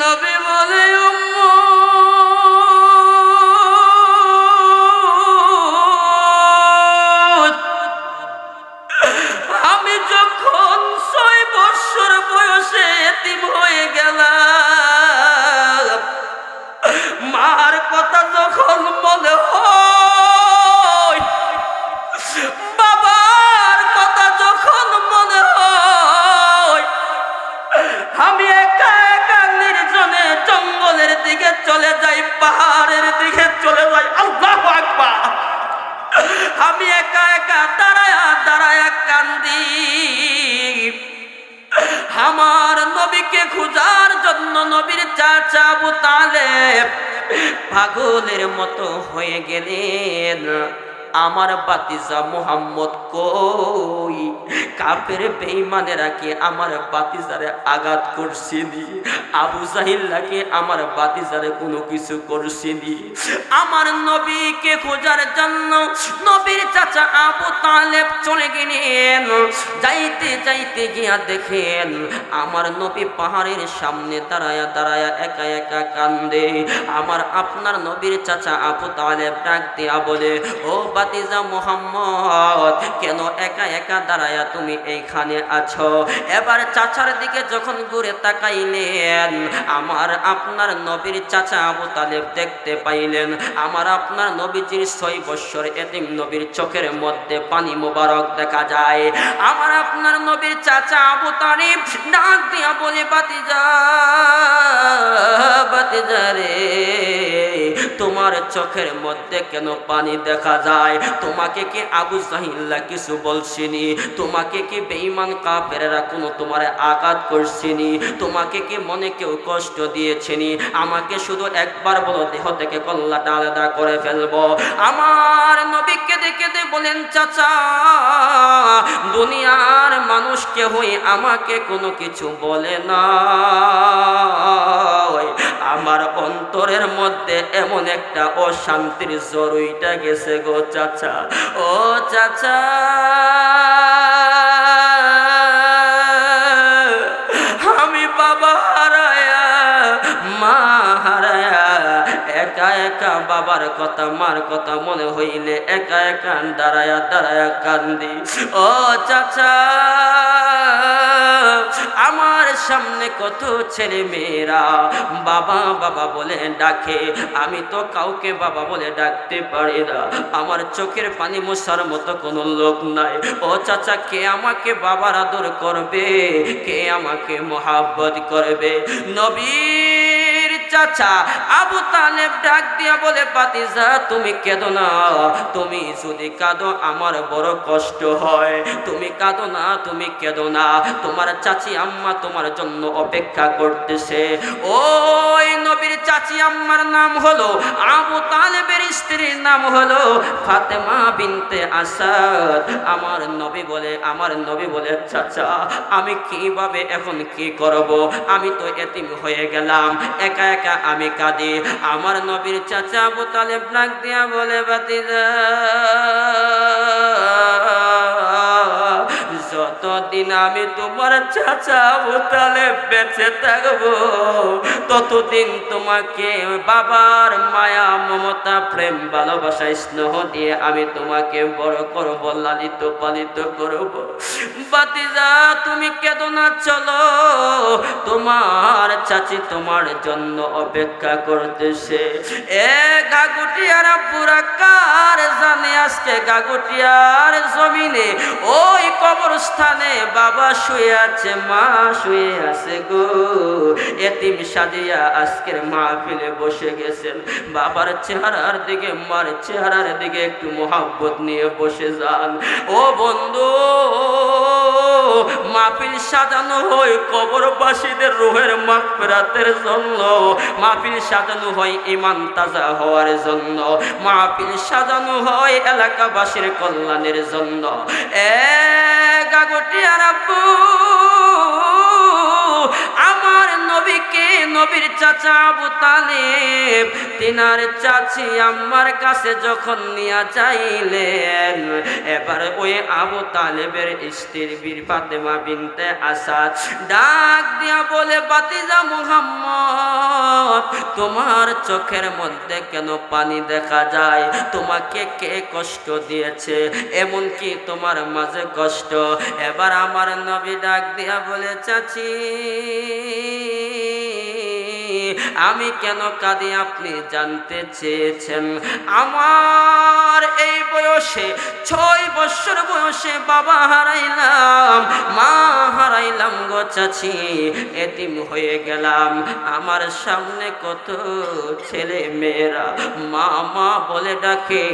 নবী বলে উম্মত, আমি একা একা দাঁড়ায়া দাঁড়ায়া কান্দি। আমার নবীকে খুঁজার জন্য নবীর চাচা আবু তালেব পাগলের মতো হয়ে গেলেন। আমার বাতিজা মোহাম্মদ কই? কাপের বেইমানেরা কি আমার বাতিজারে আঘাত করছিনি? আবু জাহিল্লাকে আমার বাতিজারে কোনো কিছু করছিনি? আমার নবীকে খোঁজার জন্য নবীর চাচা আবু তালেব চলে গেলেন। যাইতে যাইতে গিয়া দেখেন আমার নবী পাহাড়ের সামনে দাঁড়ায়া দাঁড়ায়া একা একা কান্দে। আমার আপনার নবীর চাচা আবু তালেব ডাক দিয়া বলে, ও বাতিজা মোহাম্মদ কেন একা একা দাঁড়ায়া তুমি এইখানে আছো? এবার চাচার দিকে যখন ঘুরে তাকাইলেন, আমার আপনার নবীর চাচা আবু তালেব দেখতে পাইলেন। আমার আপনার নবীজির ছয় বৎসর এতিম নবীর চোখের মধ্যে পানি মোবারক দেখা যায়। আমার আপনার নবীর চাচা আবু তালিব ডাক দিয়া বলে বাতিজা বাতিজা রে, তোমার চোখের মধ্যে কেন পানি দেখা যায়? তোমাকে কি আবু জাহিল্লা কিছু বলছিনি। তোমাকে কি বেঈমান কাফেরেরা কোনো তোমার আঘাত করছিনি? তোমাকে কি মনে কেউ কষ্ট দিয়েছিনি? আমাকে শুধু একবার বলো, দেহ থেকে কল্লাটা আলাদা করে ফেলব। আমার নবী কেঁদে কেঁদে বলেন, চাচা, দুনিয়ার মানুষ কেহই আমাকে কোনো কিছু বলে না। আমার অন্তরের মধ্যে এমন একটা অশান্তির জরুইটা গেছে গো চাচা। ও চাচা! আমি বাবা হারায়া, মা হারায়া, একা একা বাবার কথা, মার কথা মনে হইলে একা একা দাঁড়ায়া দাঁড়ায়া কান্দি। ও চাচা! আমার সামনে কত ছেলে মেয়েরা বাবা বাবা বলে ডাকে। আমি তো কাউকে বাবা বলে ডাকতে পারি না। আমার চোখের পানি মশার মতো কোনো লোক নাই। ও চাচা, কে আমাকে বাবার আদর করবে? কে আমাকে মহাব্বত করবে? নবীর চাচা, আবু তালেব ডাক দিয়া বলে পাতিজা তুমি কেঁদো না। তুমি যদি কাঁদো, আমার বড় কষ্ট হয়। তুমি কাঁদো না, তুমি কেঁদো না। তোমার চাচি আম্মা তোমার জন্য অপেক্ষা করতেছে। ওই নবীর চাচি আম্মার নাম হলো আবু তালেবের স্ত্রীর নাম হলো ফাতেমা বিনতে আসাদ। আমার নবী বলে, আমার নবী বলে, চাচা, আমি কীভাবে এখন কি করব? আমি তো এতিম হয়ে গেলাম, একা একা আমি কাঁদি। আমার নবীর চাচা বোতালে ব্লাক দিয়া বলে বাতিদা যতদিন আমি তোমার চাচা তালেব বেঁচে থাকব, ততদিন তোমাকে বাবার মায়া, মমতা, প্রেম, ভালোবাসা, স্নেহ দিয়ে আমি তোমাকে বড় করব, লালিত পালিত করব। বাতিজা তুমি কেদো না, চলো। তোমার চাচি তোমার জন্য অপেক্ষা করতেছে। এ গাগুটিয়ার পুরা কার জানে আজকে গাগুটিয়ার জমিনে ওই কবরস্থানে বাবা শুয়ে আছে, মা শুয়ে আছে গো। এতিম সাজিয়া আজকের মাহফিলে বসে গেছেন। বাবার চেহারার দিকে, মার চেহারার দিকে একটু মোহাব্বত নিয়ে বসে যান। ও বন্ধু, মাহফিল সাজানো হয় কবরবাসীদের রুহের মাগফিরাতের জন্য। মাহফিল সাজানো হয় ইমান তাজা হওয়ার জন্য। মাহফিল সাজানো হয় এলাকাবাসীর কল্যাণের জন্য। এ আমার নবীকে নবীর চাচা আবু তালেব, তিনার চাচি আম্মার কাছে যখন নিয়া যাইলেন, এবার ওই আবু তালেবের স্ত্রীর বীর ফাতেমা বিনতে আসাদ ডাক দিয়া বলে বাতিজা মুহাম্মদ, তোমার চোখের মধ্যে কেন পানি দেখা যায়? তোমাকে কে কষ্ট দিয়েছে? এমন কি তোমার মাঝে কষ্ট। এবার আমার নবী ডাক দিয়া বলে, চাচি আমি কেন কাঁদি আপনি জানতে চেয়েছেন? আমার এই বয়সে, ছয় বছর বয়সে বাবা হারাইলাম। মা চাচি, এতিম হয়ে গেলাম। আমার সামনে কত ছেলে মেয়েরা। মা মা বলে ডাকে,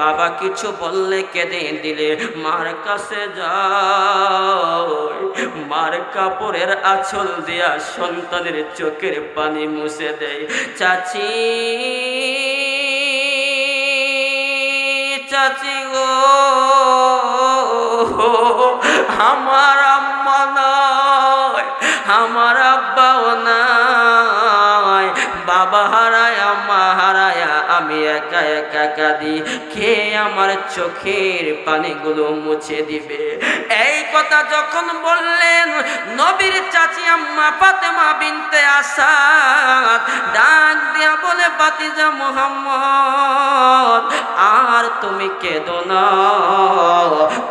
বাবা কিছু বললে কেঁদে দিলে, মার কাছে যাও। মার কাপড়ের আঁচল দিয়া সন্তানের চোখের পানি মুছে দেয়। চাচি চাচি গো, আমার আম্মা নয় আমার আব্বাও নাই। বাবা হারায়, আম্মা হারায়, আমি একা একা কাঁদি। কে আমার চোখের পানিগুলো মুছে দিবে? এই কথা যখন বললেন, নবীর চাচি আম্মা ফাতেমা বিনতে আসাদ। ডাক দিয়া বলে বাতিজা মোহাম্মদ তুমি কেঁদো না।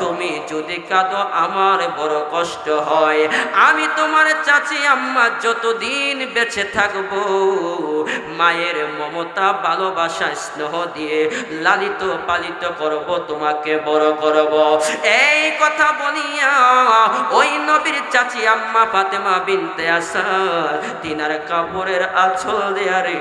তুমি যদি কাঁদো, আমার বড় কষ্ট হয়। আমি তোমার চাচি আম্মা যতদিন বেঁচে থাকব, মায়ের মমতা, ভালোবাসা, স্নেহ দিয়ে লালিত পালিত করব, তোমাকে বড় করব। এই কথা বলিয়া, ওই নবীর চাচি আম্মা ফাতেমা বিনতে আসা তিনার কাপড়ের আঁচল দেয়ারে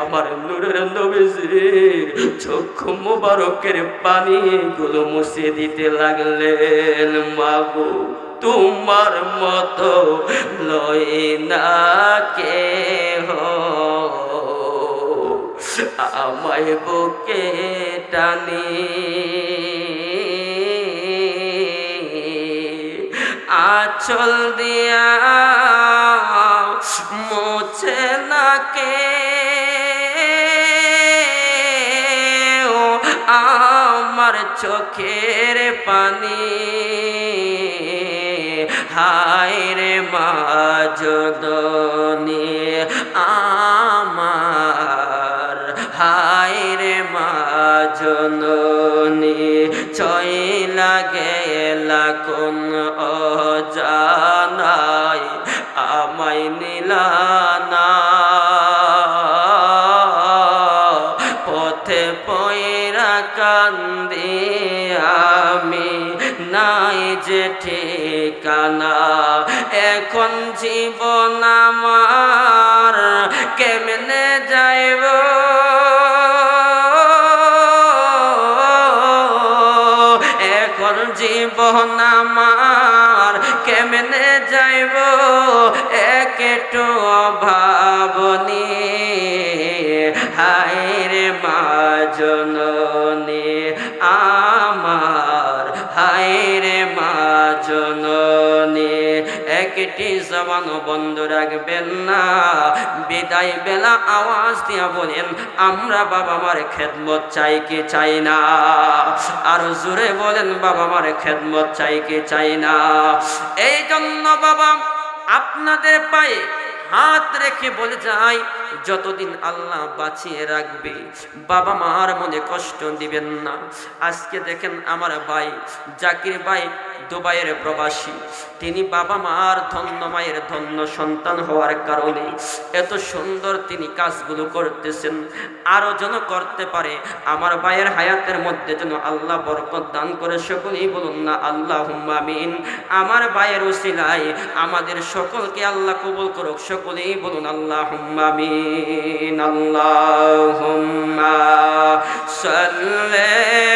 আমার নূরের নবীজির চক্ষু মোবারকের পানি গুলো মুছে দিতে লাগলেন। মাগো তোমার মতো লয় না কে আমায় বুকে টানি। আচল দিয়া মোছে না কে আমার চোখের পানি, হায় রে মা যদনী, আমার, হায় রে মা কান্দি আমি, নাই যে ঠিকানা। এখন জীবন আমার কেমনে যাইব? এখন জীবন আমার কেমনে যাইব? একটু ভাবনি হায় রে মা একটি জবান বন্ধ রাখবেন না। বিদায় বেলা আওয়াজ দিয়া বলেন, আমরা বাবা মার খেদমত চাই কি চাই না? আর জোরে বলেন বাবা মার খেদমত চাই কি চাই না? এই জন্য বাবা, আপনাদের পায়ে হাত রেখে বলে যাই যতদিন আল্লাহ বাঁচিয়ে রাখবে, বাবা মার মনে কষ্ট দিবেন না। আজকে দেখেন আমার ভাই, জাকির ভাই দুবাইয়ের প্রবাসী। তিনি বাবা মার ধন্য মায়ের ধন্য সন্তান হওয়ার কারণে এত সুন্দর তিনি কাজগুলো করতেছেন। আরও যেন করতে পারে, আমার ভাইয়ের হায়াতের মধ্যে যেন আল্লাহ বরকত দান করে সকলেই বলুন না আল্লাহ আমার ভাইয়ের উসিলাই আমাদের সকলকে আল্লাহ কবুল করুক সকলেই বলুন আল্লাহ আমিন আল্লাহ সাল্লি